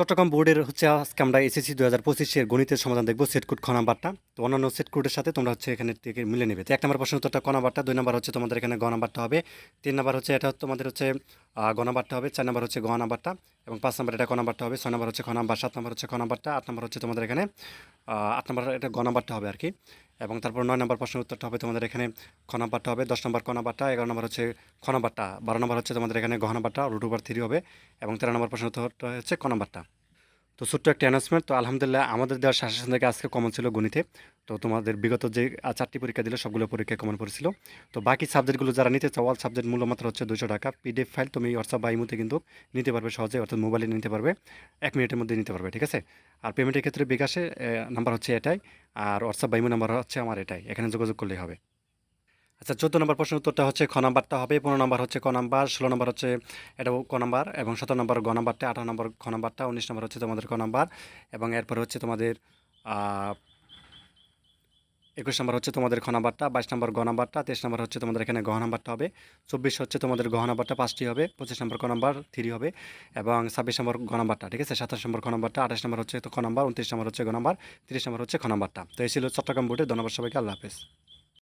চট্টগ্রাম বোর্ডের হচ্ছে আজকে আমরা এসএসসি দু হাজার পঁচিশের গণিতের সমাধান দেখব সেট কোড খ নাম্বারটা। তো অন্যান্য সেট কোডের সাথে তোমরা হচ্ছে এখানে থেকে মিলে নেবে। তো এক নম্বর প্রশ্ন উত্তরটা ক নাম্বারটা, দুই নম্বর হচ্ছে তোমাদের এখানে গ নাম্বারটা হবে, তিন নম্বর হচ্ছে এটা তোমাদের হচ্ছে গ নাম্বারটা হবে, চার নম্বর হচ্ছে গ নাম্বারটা, এবং পাঁচ নম্বর এটা ক নাম্বারটা হবে, ছয় নম্বর হচ্ছে খ নাম্বার, সাত নম্বর হচ্ছে খ নাম্বারটা, আট নম্বর হচ্ছে তোমাদের এখানে আট নম্বর এটা গ হবে আর কি এবং তারপর নয় নম্বর প্রশ্নের উত্তরটা হবে তোমাদের এখানে খ নাম্বারটা হবে, দশ নম্বর ক এগারো নম্বর হচ্ছে খ বারো নম্বর হচ্ছে তোমাদের এখানে গ নাম্বারটা রুট ওভার থ্রি হবে। এবং তেরো নম্বর প্রশ্নের উত্তরটা হচ্ছে ক নাম্বারটা। তো ছোট্ট একটা অ্যানাউন্সমেন্ট তো আলহামদুলিল্লাহ আমাদের দেওয়ার শাসন থেকে আজকে কমন ছিল গণিতে। তো তোমাদের বিগত যে চারটি পরীক্ষা দিলে, সবগুলো পরীক্ষা কমন পড়েছিল। তো বাকি সাবজেক্টগুলো যারা নিতে চাও অল সাবজেক্ট মূল্যমাত্র হচ্ছে দুশো টাকা। পিডিএফ ফাইল তুমি হোয়াটসঅ্যাপ বা ইমুতে কিন্তু নিতে পারবে সহজে, অর্থাৎ মোবাইলে নিতে পারবে। এক মিনিটের মধ্যে নিতে পারবে, ঠিক আছে? আর পেমেন্টের ক্ষেত্রে বিকাশে নাম্বার হচ্ছে এটাই, আর হোয়াটসঅ্যাপ বা ইমো নাম্বার হচ্ছে আমার এটাই। এখানে যোগাযোগ করলেই হবে। আচ্ছা চোদ্দ নম্বর প্রশ্নের উত্তরটা হচ্ছে খ নাম্বারটা হবে, পনেরো নম্বর হচ্ছে ক নাম্বার, ষোলো নম্বর হচ্ছে এটা ক নাম্বার এবং সতেরো নম্বর গ নাম্বারটা, আঠারো নম্বর খ নাম্বারটা, উনিশ নম্বর হচ্ছে তোমাদের ক নাম্বার এবং এরপর হচ্ছে তোমাদের একুশ নম্বর হচ্ছে তোমাদের খ নাম্বারটা, বাইশ নম্বর গ নাম্বারটা, তেইশ নম্বর হচ্ছে তোমাদের এখানে গহ নাম্বারটা হবে, চব্বিশ হচ্ছে তোমাদের গহ নাম্বারটা, পাঁচটি হবে, পঁচিশ নম্বর ক নাম্বার, থ্রি হবে এবং ছাব্বিশ নম্বর গ নাম্বারটা, ঠিক আছে? সাতাশ নম্বর খ নাম্বারটা, আঠাশ নম্বর হচ্ছে খ নাম্বার, উনত্রিশ নম্বর হচ্ছে গ নাম্বার, তিরিশ নম্বর হচ্ছে খ নাম্বারটা। তো এই ছিল চট্টগ্রাম বোর্ডে ধন্যবাদ সবাইকে, আল্লাহ হাফেজ।